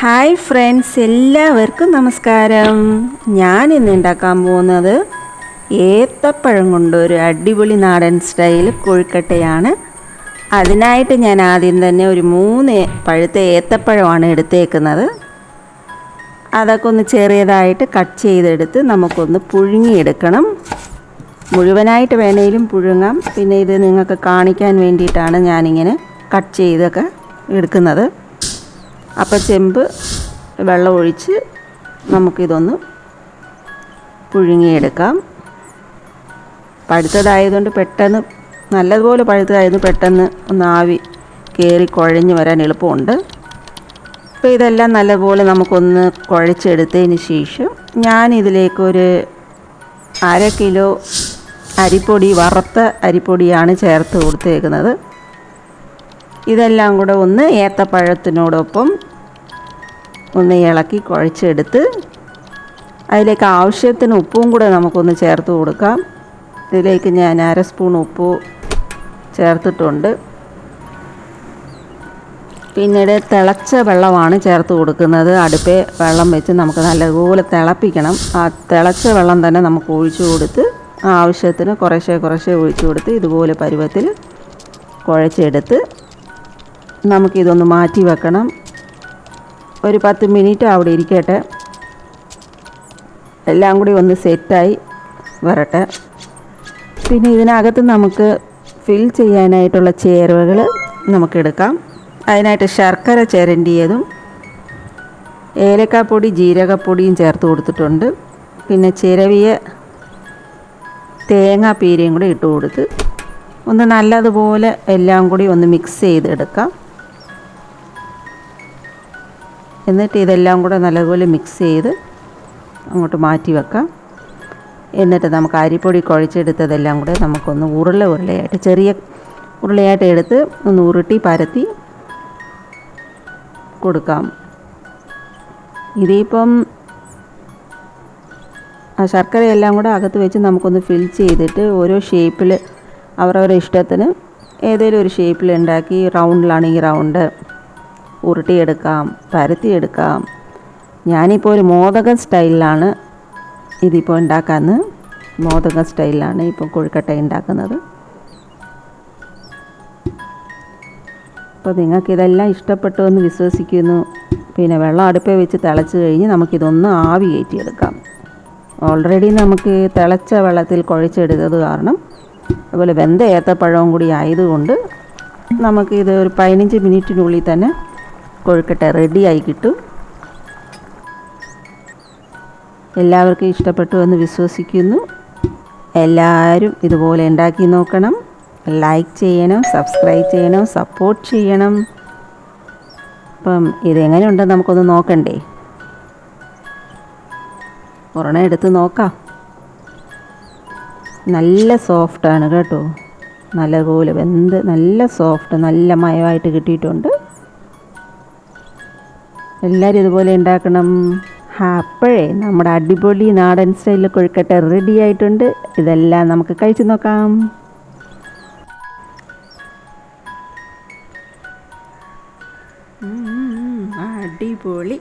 Hi friends എല്ലാവർക്കും നമസ്കാരം. ഞാൻ ഇന്ന് ഉണ്ടാക്കാൻ പോകുന്നത് ഏത്തപ്പഴം കൊണ്ട് ഒരു അടിപൊളി നാടൻ സ്റ്റൈൽ കൊഴുക്കട്ടയാണ്. അതിനായിട്ട് ഞാൻ ആദ്യം തന്നെ ഒരു മൂന്ന് പഴുത്ത ഏത്തപ്പഴമാണ് എടുത്തേക്കുന്നത്. അതൊക്കെ ഒന്ന് ചെറിയതായിട്ട് കട്ട് ചെയ്തെടുത്ത് നമുക്കൊന്ന് പുഴുങ്ങിയെടുക്കണം. മുഴുവനായിട്ട് വേണേലും പുഴുങ്ങാം. പിന്നെ ഇത് നിങ്ങൾക്ക് കാണിക്കാൻ വേണ്ടിയിട്ടാണ് ഞാനിങ്ങനെ കട്ട് ചെയ്തൊക്കെ എടുക്കുന്നത്. അപ്പോൾ ചെമ്പ് വെള്ളം ഒഴിച്ച് നമുക്കിതൊന്ന് പുഴുങ്ങിയെടുക്കാം. പഴുത്തതായതുകൊണ്ട് പെട്ടെന്ന് നല്ലതുപോലെ പഴുത്തതായത് പെട്ടെന്ന് ഒന്ന് ആവി കയറി കുഴഞ്ഞ് വരാൻ എളുപ്പമുണ്ട്. അപ്പോൾ ഇതെല്ലാം നല്ലപോലെ നമുക്കൊന്ന് കുഴച്ചെടുത്തതിന് ശേഷം ഞാൻ ഇതിലേക്കൊരു അര കിലോ അരിപ്പൊടി വറുത്ത അരിപ്പൊടിയാണ് ചേർത്ത് കൊടുത്തേക്കുന്നത്. ഇതെല്ലാം കൂടെ ഒന്ന് ഏത്തപ്പഴത്തിനോടൊപ്പം ഒന്ന് ഇളക്കി കുഴച്ചെടുത്ത് അതിലേക്ക് ആവശ്യത്തിന് ഉപ്പും കൂടെ നമുക്കൊന്ന് ചേർത്ത് കൊടുക്കാം. ഇതിലേക്ക് ഞാൻ അര സ്പൂൺ ഉപ്പ് ചേർത്തിട്ടുണ്ട്. പിന്നീട് തിളച്ച വെള്ളമാണ് ചേർത്ത് കൊടുക്കുന്നത്. അടുപ്പേ വെള്ളം വെച്ച് നമുക്ക് നല്ലതുപോലെ തിളപ്പിക്കണം. ആ തിളച്ച വെള്ളം തന്നെ നമുക്ക് ഒഴിച്ചു കൊടുത്ത് ആവശ്യത്തിന് കുറേശ്ശെ കുറേശ്ശെ ഒഴിച്ചു കൊടുത്ത് ഇതുപോലെ പരുവത്തിൽ കുഴച്ചെടുത്ത് നമുക്കിതൊന്ന് മാറ്റി വെക്കണം. ഒരു പത്ത് മിനിറ്റ് അവിടെ ഇരിക്കട്ടെ. എല്ലാം കൂടി ഒന്ന് സെറ്റായി വരട്ടെ. പിന്നെ ഇതിനകത്ത് നമുക്ക് ഫിൽ ചെയ്യാനായിട്ടുള്ള ചേരുവകൾ നമുക്കെടുക്കാം. അതിനായിട്ട് ശർക്കര ചിരണ്ടിയതും ഏലക്കാപ്പൊടി ജീരകപ്പൊടിയും ചേർത്ത് കൊടുത്തിട്ടുണ്ട്. പിന്നെ ചിരവിയ തേങ്ങാപ്പീരയും കൂടി ഇട്ട് കൊടുത്ത് ഒന്ന് നല്ലതുപോലെ എല്ലാം കൂടി ഒന്ന് മിക്സ് ചെയ്തെടുക്കാം. എന്നിട്ട് ഇതെല്ലാം കൂടെ നല്ലതുപോലെ മിക്സ് ചെയ്ത് അങ്ങോട്ട് മാറ്റി വെക്കാം. എന്നിട്ട് നമുക്ക് അരിപ്പൊടി കുഴച്ചെടുത്തതെല്ലാം കൂടെ നമുക്കൊന്ന് ഉരുള ഉരുളയായിട്ട് ചെറിയ ഉരുളയായിട്ട് എടുത്ത് ഒന്ന് ഉരുട്ടി പരത്തി കൊടുക്കാം. ഇതിപ്പം ശർക്കരയെല്ലാം കൂടെ അകത്ത് വെച്ച് നമുക്കൊന്ന് ഫിൽ ചെയ്തിട്ട് ഓരോ ഷേപ്പിൽ അവരവരുടെ ഇഷ്ടത്തിന് ഏതെങ്കിലും ഒരു ഷേപ്പിൽ ഉണ്ടാക്കി റൗണ്ടിലാണെങ്കിൽ റൗണ്ട് ഉരുട്ടിയെടുക്കാം പരത്തിയെടുക്കാം. ഞാനിപ്പോൾ ഒരു മോദക സ്റ്റൈലിലാണ് ഇതിപ്പോൾ ഉണ്ടാക്കുന്നത് മോദക സ്റ്റൈലിലാണ് ഇപ്പോൾ കൊഴുക്കട്ട ഉണ്ടാക്കുന്നത്. അപ്പോൾ നിങ്ങൾക്കിതെല്ലാം ഇഷ്ടപ്പെട്ടു എന്ന് വിശ്വസിക്കുന്നു. പിന്നെ വെള്ളം അടുപ്പേ വെച്ച് തിളച്ച് കഴിഞ്ഞ് നമുക്കിതൊന്ന് ആവി കയറ്റിയെടുക്കാം. ഓൾറെഡി നമുക്ക് തിളച്ച വെള്ളത്തിൽ കുഴച്ചെടുത്തത് കാരണം അതുപോലെ വെന്ത ഏത്തപ്പഴവും കൂടി ആയതുകൊണ്ട് നമുക്കിത് ഒരു പതിനഞ്ച് മിനിറ്റിനുള്ളിൽ തന്നെ കൊഴുക്കട്ട റെഡിയായി കിട്ടും. എല്ലാവർക്കും ഇഷ്ടപ്പെട്ടു എന്ന് വിശ്വസിക്കുന്നു. എല്ലാവരും ഇതുപോലെ ഉണ്ടാക്കി നോക്കണം. ലൈക്ക് ചെയ്യണം സബ്സ്ക്രൈബ് ചെയ്യണം സപ്പോർട്ട് ചെയ്യണം. അപ്പം ഇതെങ്ങനെ ഉണ്ടെന്ന് നമുക്കൊന്ന് നോക്കണ്ടേ? ഒരെണ്ണം എടുത്ത് നോക്കാം. നല്ല സോഫ്റ്റാണ് കേട്ടോ. നല്ലപോലെ വെന്ത് നല്ല സോഫ്റ്റ് നല്ല മയമായിട്ട് കിട്ടിയിട്ടുണ്ട്. എല്ലാവരും ഇതുപോലെ ഉണ്ടാക്കണം. അപ്പോഴേ നമ്മുടെ അടിപൊളി നാടൻ സ്റ്റൈലിൽ കൊഴുക്കട്ട റെഡി ആയിട്ടുണ്ട്. ഇതെല്ലാം നമുക്ക് കഴിച്ചു നോക്കാം. അടിപൊളി.